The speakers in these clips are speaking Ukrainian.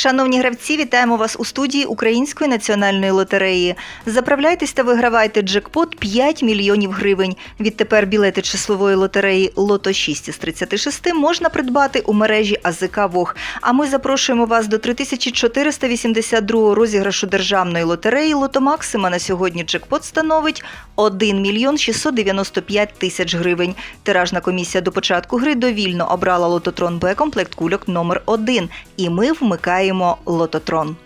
Шановні гравці, вітаємо вас у студії Української національної лотереї. Заправляйтесь та вигравайте джекпот 5 мільйонів гривень. Відтепер білети числової лотереї Лото 6 із 36 можна придбати у мережі АЗК Вог. А ми запрошуємо вас до 3482 розіграшу державної лотереї Лото Максима. На сьогодні джекпот становить 1 мільйон 695 тисяч гривень. Тиражна комісія до початку гри довільно обрала лототрон Б комплект кульок номер 1 і ми вмикаємо лототрон.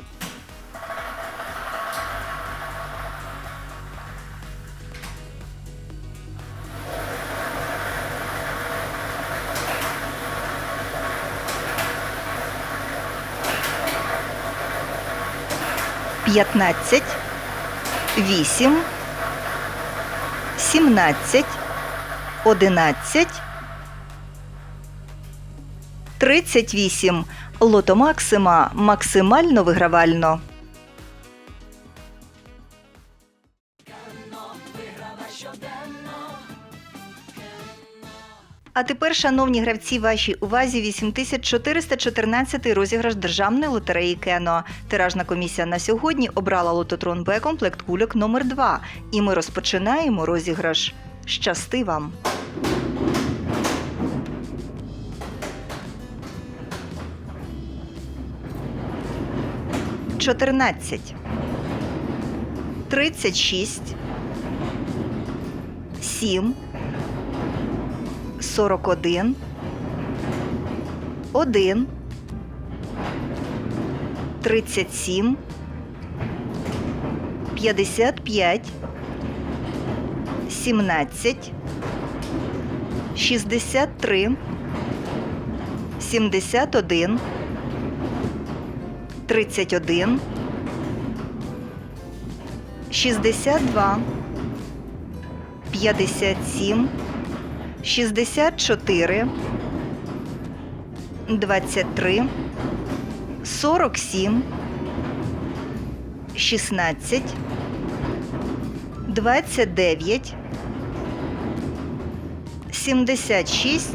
П'ятнадцять, вісім, сімнадцять, одинадцять, тридцять вісім. Лото Максима максимально вигравально. А тепер, шановні гравці, вашій увазі 8414 розіграш державної лотереї Кено. Тиражна комісія на сьогодні обрала лототрон Б комплект кульок номер 2 І ми розпочинаємо розіграш. Щасти вам! Чотирнадцять. Тридцять шість. Сім. 41, 1, 37, 55, 17, 63, 71, 31, 62, 57, 64, 23, 47, 16, 29, 76,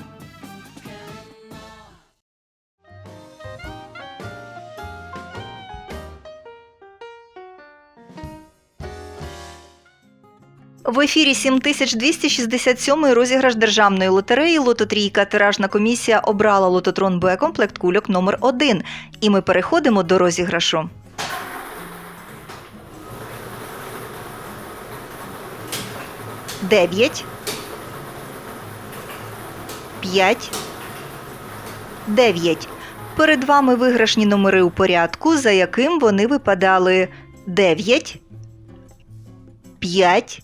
В ефірі 7267 розіграш державної лотереї Лототрійка. Тиражна комісія обрала лототрон Б комплект кульок номер 1 І ми переходимо до розіграшу. Дев'ять. П'ять. Дев'ять. Перед вами виграшні номери у порядку, за яким вони випадали 9, 5,